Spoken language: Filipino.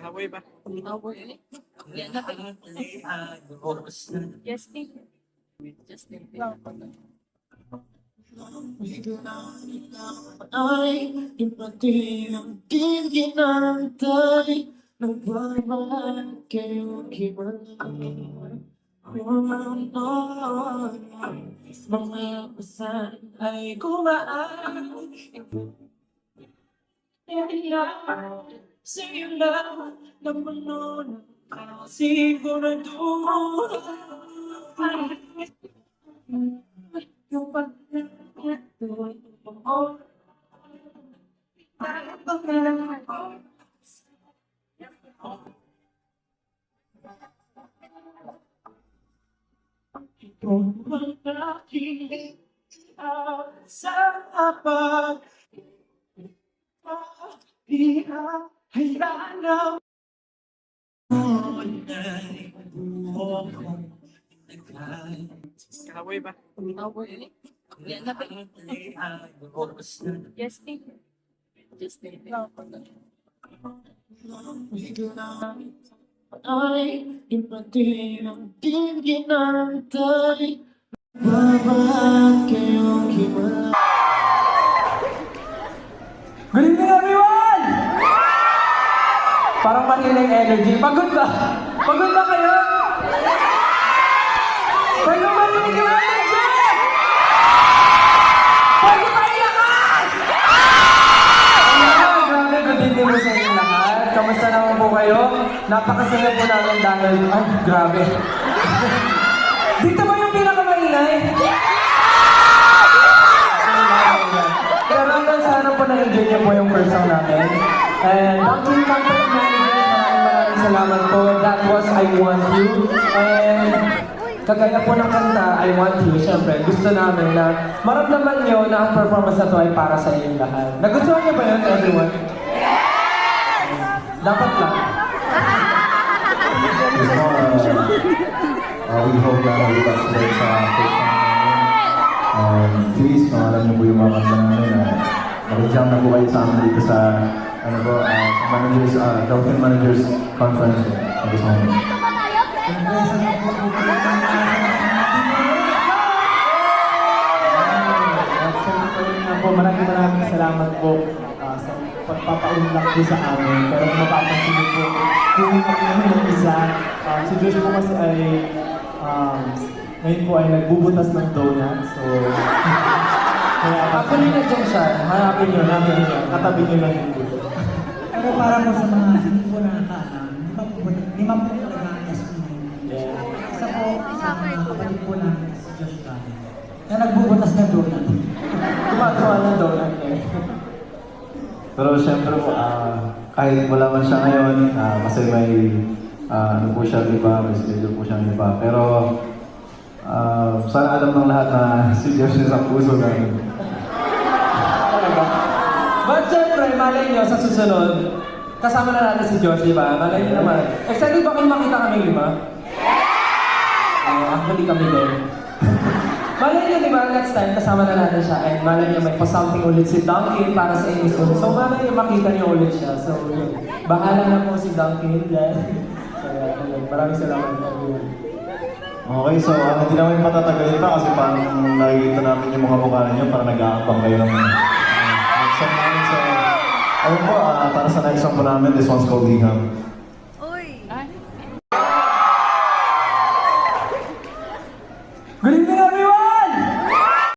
Kahoy ba? Sa'yo lang naman nun Sigurado Yung pagkakatuloy mo Kung malaking sa And I know one day we'll walk on the cloud. Got way back. Yeah, Yes, Steve. Just stay there. I am a dream, thinking of the Good evening everyone! Parang kanina yung energy. Pagod ba? Pagod ba kayo? Pwede ba yung energy? Pwede tayo lakas! Ayan, grabe, good evening po sa inyo lahat. Kamusta naman po kayo? Napakasaya po namin dahil, ay, grabe. Dito ba yung pinakamaingay? Pero And Dunkin Campus Manager, maraming maraming salamat po. That was I Want You. And kagaya po ng kanta, I Want You, syempre, gusto namin na maramdaman niyo na ang performance na to ay para sa inyong lahat. Nagustuhan niyo ba yun, everyone? Dapat lang. Gusto uh, uh, we hope na ulit sa first. Um, please, kung alam niyo po yung mga kanta namin, uh, mag-jam na po kayo sa amin dito sa ano po, uh, managers, uh, Dolphin Managers Conference. Thank you so much. Po, maraming maraming salamat po ah, sa pagpapaunlak po sa amin. Pero kung mapapansin niyo po, kung kami ng isa, ah, si Josh po kasi ay um, ngayon po ay nagbubutas ng donut. So, kaya actually na dyan siya, hanapin niyo, hanapin niyo, katabi niyo lang. Pero para po sa mga hindi po nakakaalam, lima po, lima po talaga ang. Yeah. Isa po sa mga kapatid po namin, si Josh Gavin, na nagbubutas ng donut. Gumagawa ng donut eh. Pero syempre po, ah, kahit wala man siya ngayon, ah, kasi may ah, ano po siya iba, may schedule po siya iba. Pero ah, sana alam ng lahat na si siya sa puso namin. Talaga. But syempre, malay nyo sa susunod, kasama na natin si Josh, di ba? Malay nyo naman. Excited ba kayo makita kami lima? Uh, actually kami din. malay nyo, di ba, next time kasama na natin siya and malay nyo may pa-something ulit si Duncan para sa inyo. So malay nyo makita nyo ulit siya. So yun. Bahala na po si Duncan kaya maraming salamat everyone. Okay, so uh, hindi namin patatagalin pa kasi parang nakikita namin yung mga mukha ninyo para nag-aabang kayo ng song namin. So, ayun po, ah, para sa next song po namin, this one's called Liham. Evening everyone!